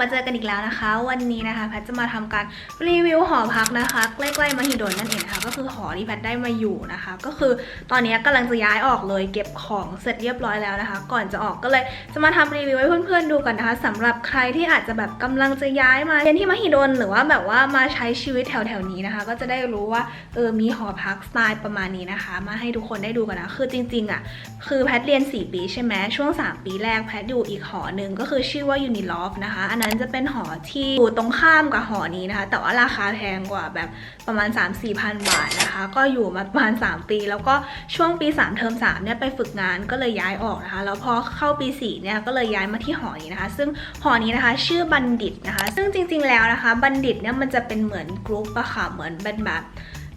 มาเจอกันอีกแล้วนะคะ วันนี้นะคะแพทจะมาทำการรีวิวหอพักนะคะ ใกล้ๆมหิดลนั่นเองนะคะก็คือหอที่แพทได้มาอยู่นะคะ ก็คือตอนนี้กำลังจะย้ายออกเลยเก็บของเสร็จเรียบร้อยแล้วนะคะ ก่อนจะออกก็เลยจะมาทำรีวิวให้เพื่อนๆดูกันนะคะสำหรับใครที่อาจจะแบบกำลังจะย้ายมาเรียนที่มหิดลหรือว่าแบบว่ามาใช้ชีวิตแถวๆนี้นะคะ ก็จะได้รู้ว่าเออมีหอพักสไตล์ประมาณนี้นะคะ มาให้ทุกคนได้ดูกันนะคือจริงๆอะคือแพทเรียน 4 ปีใช่ไหมช่วง 3 ปีแรกแพทอยู่อีกหอหนึ่งก็คือชื่อว่า Uniloft นะคะอันนั้นจะเป็นหอที่อยู่ตรงข้ามกับหอนี้นะคะ แต่ว่าราคาแพงกว่าแบบประมาณ 3-4พันบาทนะคะ ก็อยู่มาประมาณ 3 ปี แล้วก็ช่วงปี 3 เทอม3เนี่ยไปฝึกงานก็เลยย้ายออกนะคะ แล้วพอเข้าปี4เนี่ยก็เลยย้ายมาที่หอนี้นะคะ ซึ่งหอนี้นะคะชื่อบัณฑิตนะคะ ซึ่งจริงๆแล้วนะคะ บัณฑิตเนี่ยมันจะเป็นเหมือนกรุ๊ปอะค่ะ เหมือนเป็นแบบ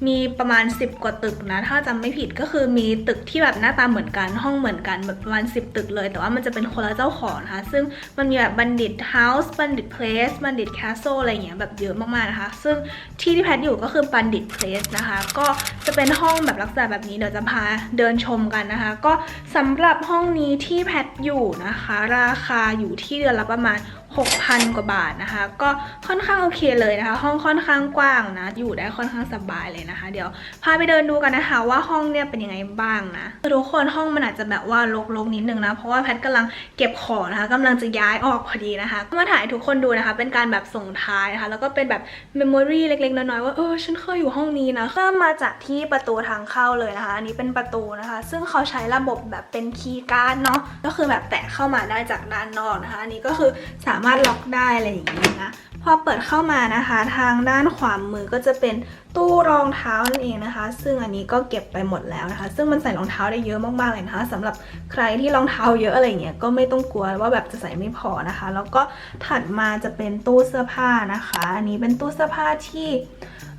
มีประมาณ 10 กว่าตึกนะ ถ้าจำไม่ผิดก็คือมีตึกที่แบบหน้าตาเหมือนกันห้องเหมือนกันแบบประมาณ 10 ตึกเลย แต่ว่ามันจะเป็นคนละเจ้าของนะคะ ซึ่งมันมีแบบบัณฑิตเฮาส์บัณฑิตเพลสบัณฑิตแคสโซอะไรอย่างเงี้ยแบบเยอะมากๆนะคะ ซึ่งที่ที่แพทอยู่ก็คือบัณฑิตเพลสนะคะ ก็จะเป็นห้องแบบลักษณะแบบนี้เดี๋ยวจะพาเดินชมกันนะคะ ก็สำหรับห้องนี้ที่แพทอยู่นะคะ ราคาอยู่ที่เดือนละประมาณ 6,000 กว่าบาทนะคะ ก็ค่อนข้างโอเคเลยนะคะ ห้องค่อนข้างกว้างนะ อยู่ได้ค่อนข้างสบายเลยนะคะ เดี๋ยวพาไปเดินดูกันนะคะว่าห้องเนี่ยเป็นยังไงบ้างนะคือทุกคนห้องมันอาจจะแบบว่ารกๆนิดนึงนะ เพราะว่าแพทกำลังเก็บของนะคะกำลังจะย้ายออกพอดีนะคะก็มาถ่ายทุกคนดูนะคะ เป็นการแบบส่งท้ายนะคะ แล้วก็เป็นแบบเมมโมรีเล็กๆน้อยๆว่าเออฉันเคยอยู่ห้องนี้นะเริ่มมาจากที่ประตูทางเข้าเลยนะคะ อันนี้เป็นประตูนะคะ ซึ่งเขาใช้ระบบแบบเป็นคีย์การ์ดเนาะก็คือแบบแตะเข้ามาได้จากด้านนอกนะคะ อันนี้ก็คือสามารถล็อกได้อะไรอย่างนี้นะพอเปิดเข้ามานะคะ ทางด้านขวามือก็จะเป็นตู้รองเท้านั่นเองนะคะ ซึ่งอันนี้ก็เก็บไปหมดแล้วนะคะ ซึ่งมันใส่รองเท้าได้เยอะมากๆเลยนะคะสำหรับใครที่รองเท้าเยอะอะไรเงี้ยก็ไม่ต้องกลัวว่าแบบจะใส่ไม่พอนะคะ แล้วก็ถัดมาจะเป็นตู้เสื้อผ้านะคะ อันนี้เป็นตู้เสื้อผ้าที่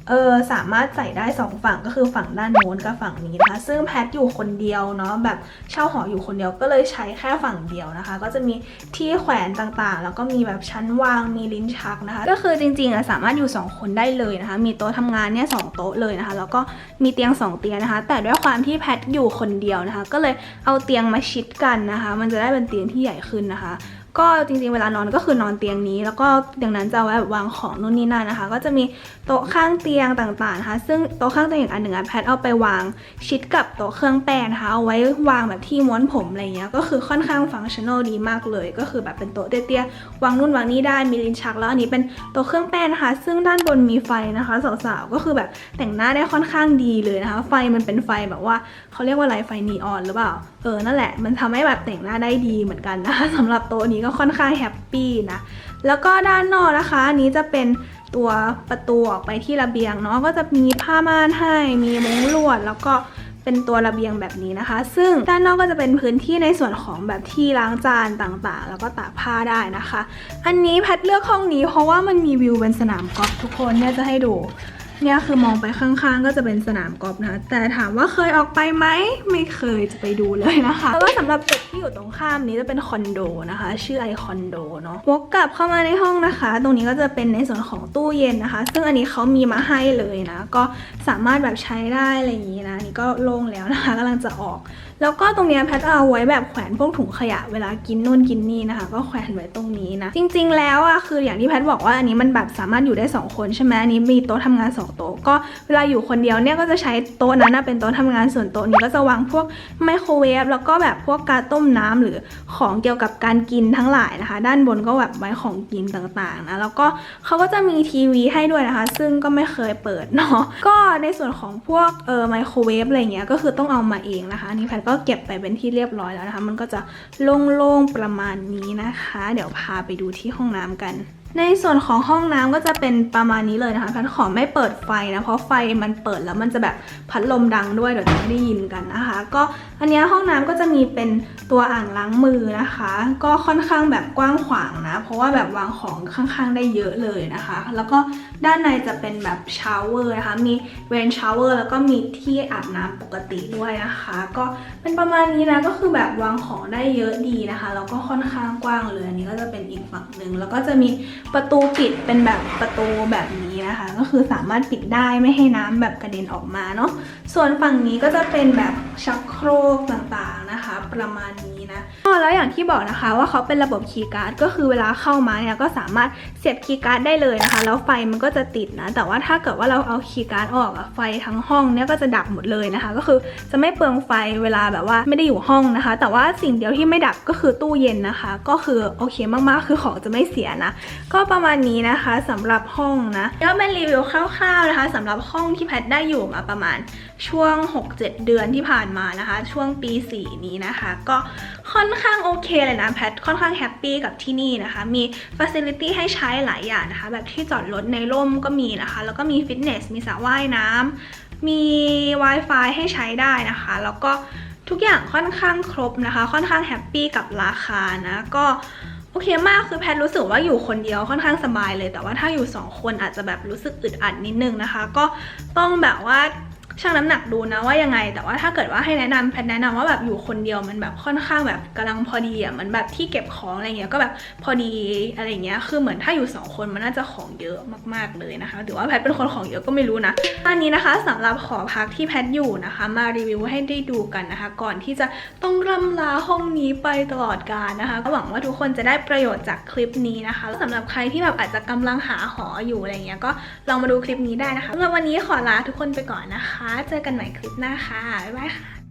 เออสามารถใส่ได้สองฝั่งก็คือฝั่งด้านโน้นกับฝั่งนี้นะคะ ซึ่งแพทอยู่คนเดียวเนาะแบบเช่าหออยู่คนเดียวก็เลยใช้แค่ฝั่งเดียวนะคะ ก็จะมีที่แขวนต่างๆ แล้วก็มีแบบชั้นวางมีลิ้นชักนะคะ ก็คือจริงๆอะสามารถอยู่ 2 คนได้เลยนะคะ มีโต๊ะทำงานเนี่ยสองโต๊ะเลยนะคะ แล้วก็มีเตียง 2 เตียงนะคะ แต่ด้วยความที่แพทอยู่คนเดียวนะคะ ก็เลยเอาเตียงมาชิดกันนะคะ มันจะได้เป็นเตียงที่ใหญ่ขึ้นนะคะ ก็จริงๆ เวลานอนก็คือนอนเตียงนี้ แล้วก็อย่างนั้นจะเอาไว้แบบวางของนู่นนี่นั่นนะคะ ก็จะมีโต๊ะข้างเตียงต่างๆนะคะซึ่งโต๊ะข้างเตียงอีกอันหนึ่งอะแพทเอาไปวางชิดกับโต๊ะเครื่องแป้งนะคะเอาไว้วางแบบที่ม้วนผมอะไรเงี้ยก็คือค่อนข้างฟังชั่นอลดีมากเลย ก็คือแบบเป็นโต๊ะเตี้ยๆวางนู่นวางนี่ได้มีลิ้นชักแล้วอันนี้เป็นโต๊ะเครื่องแป้งนะคะ ซึ่งด้านบนมีไฟนะคะสาวๆก็คือแบบแต่งหน้าได้ค่อนข้างดีเลยนะคะ ไฟมันเป็นไฟแบบว่าเขาเรียกว่าอะไรไฟนีออนหรือเปล่าเออนั่นแหละมันทำให้แบบแต่งหน้าได้ดีเหมือนกันนะคะสำหรับโต๊ะนี้ก็ค่อนข้างแฮปปี้นะ แล้วก็ด้านนอกนะคะอันนี้จะเป็นตัวประตูออกไปที่ระเบียงเนาะก็จะมีผ้าม่านให้ มีมุ้งลวด แล้วก็เป็นตัวระเบียงแบบนี้นะคะ ซึ่งด้านนอกก็จะเป็นพื้นที่ในส่วนของแบบที่ล้างจานต่างๆ แล้วก็ตากผ้าได้นะคะ อันนี้แพทเลือกห้องนี้เพราะว่ามันมีวิวเป็นสนามกอล์ฟทุกคนเนี่ยจะให้ดู เนี่ยคือมองไปข้างๆ ก็จะเป็นสนามกอล์ฟนะคะแต่ถามว่าเคยออกไปไหมไม่เคยจะไปดูเลยนะคะแล้วก็สำหรับตึกที่อยู่ตรงข้ามนี้จะเป็นคอนโดนะคะ ชื่อไอคอนโดเนาะวกกลับเข้ามาในห้องนะคะ ตรงนี้ก็จะเป็นในส่วนของตู้เย็นนะคะ ซึ่งอันนี้เขามีมาให้เลยนะ ก็สามารถแบบใช้ได้อะไรอย่างนี้นะนนี่ก็โล่งแล้วนะคะกำลังจะออก แล้วก็ตรงนี้แพทเอาไว้แบบแขวนพวกถุงขยะเวลากินนู่นกินนี่นะคะ ก็แขวนไว้ตรงนี้นะ จริง ๆ แล้วอะคืออย่างที่แพทบอกว่าอันนี้มันแบบสามารถอยู่ได้ 2 คนใช่ไหมอันนี้มีโต๊ะทำงาน 2 โต๊ะก็เวลาอยู่คนเดียวเนี่ยก็จะใช้โต๊ะนั้นนะเป็นโต๊ะทำงานส่วนโต๊ะนี้ก็จะวางพวกไมโครเวฟแล้วก็แบบพวกกาต้มน้ำหรือของเกี่ยวกับการกินทั้งหลายนะคะ ด้านบนก็แบบไว้ของกินต่างๆนะแล้วก็เขาก็จะมีทีวีให้ด้วยนะคะ ซึ่งก็ไม่เคยเปิดเนาะก็ในส่วนของพวกเออไมโครเวฟอะไรเงี้ยก็คือต้องเอามาเองนะคะอันนี่แพทก็ก็เก็บไปเป็นที่เรียบร้อยแล้วนะคะ มันก็จะโล่งๆประมาณนี้นะคะ เดี๋ยวพาไปดูที่ห้องน้ำกัน ในส่วนของห้องน้ำก็จะเป็นประมาณนี้เลยนะคะแพทขอไม่เปิดไฟนะ เพราะไฟมันเปิดแล้วมันจะแบบพัดลมดังด้วยเดี๋ยวจะไม่ได้ยินกันนะคะ ก็อันนี้ห้องน้ำก็จะมีเป็นตัวอ่างล้างมือนะคะ ก็ค่อนข้างแบบกว้างขวางนะ เพราะว่าแบบวางของข้างๆได้เยอะเลยนะคะ แล้วก็ด้านในจะเป็นแบบชาวเวอร์นะคะ มีเวนชาวเวอร์แล้วก็มีที่อาบน้ำปกติด้วยนะคะ ก็เป็นประมาณนี้นะก็คือแบบวางของได้เยอะดีนะคะแล้วก็ค่อนข้างกว้างเลยอันนี้ก็จะเป็นอีกฝั่งหนึ่งแล้วก็จะมีประตูปิดเป็นแบบประตูแบบนี้นะคะ ก็คือสามารถปิดได้ไม่ให้น้ำแบบกระเด็นออกมาเนาะส่วนฝั่งนี้ก็จะเป็นแบบชักโครกต่างๆนะคะ ประมาณนี้ แล้วอย่างที่บอกนะคะว่าเขาเป็นระบบคีย์การ์ดก็คือเวลาเข้ามาเนี่ยก็สามารถเสียบคีย์การ์ดได้เลยนะคะ แล้วไฟมันก็จะติดนะ แต่ว่าถ้าเกิดว่าเราเอาคีย์การ์ดออกอะไฟทั้งห้องเนี่ยก็จะดับหมดเลยนะคะ ก็คือจะไม่เปลืองไฟเวลาแบบว่าไม่ได้อยู่ห้องนะคะ แต่ว่าสิ่งเดียวที่ไม่ดับก็คือตู้เย็นนะคะ ก็คือโอเคมากๆ คือของจะไม่เสียนะ ก็ประมาณนี้นะคะสำหรับห้องนะก็เป็นรีวิวคร่าวๆนะคะสำหรับห้องที่แพทได้อยู่มาประมาณช่วง 6-7 เดือนที่ผ่านมานะคะ ช่วงปี 4 นี้นะคะ ก็ค่อนข้างโอเคเลยนะแพทค่อนข้างแฮปปี้กับที่นี่นะคะ มีฟ a ซิลิตี้ให้ใช้หลายอย่างนะคะ แบบที่จอดรถในร่มก็มีนะคะ แล้วก็มีฟิตเนส มีสระว่ายน้ำมี Wi-Fi ให้ใช้ได้นะคะ แล้วก็ทุกอย่างค่อนข้างครบนะคะ ค่อนข้างแฮปปี้กับราคานะก็โอเคมากคือแพทรู้สึกว่าอยู่คนเดียวค่อนข้างสบายเลย แต่ว่าถ้าอยู่สองคนอาจจะแบบรู้สึกอึดอัดนิดนึงนะคะ ก็ต้องแบบว่า ชั่งน้ำหนักดูนะว่ายังไง แต่ว่าถ้าเกิดว่าให้แนะนำแพทแนะนำว่าแบบอยู่คนเดียวมันแบบค่อนข้างแบบกำลังพอดีอะเหมันแบบที่เก็บของอะไรเงี้ยก็แบบพอดีอะไรเงี้ยคือเหมือนถ้าอยู่สองคนมันน่าจะของเยอะมากๆเลยนะคะหรือว่าแพทเป็นคนของเยอะก็ไม่รู้นะตอนนี้นะคะสำหรับหอพักที่แพทอยู่นะคะ มารีวิวให้ได้ดูกันนะคะ ก่อนที่จะต้องร่ำลาห้องนี้ไปตลอดกาลนะคะ ก็หวังว่าทุกคนจะได้ประโยชน์จากคลิปนี้นะคะสำหรับใครที่แบบอาจจะกำลังหาหออยู่อะไรเงี้ยก็ลองมาดูคลิปนี้ได้นะคะสำหรับวันนี้ขอลาทุกคนไปก่อนนะคะเจอกันใหม่คลิปหน้าค่ะ บ๊ายบายค่ะ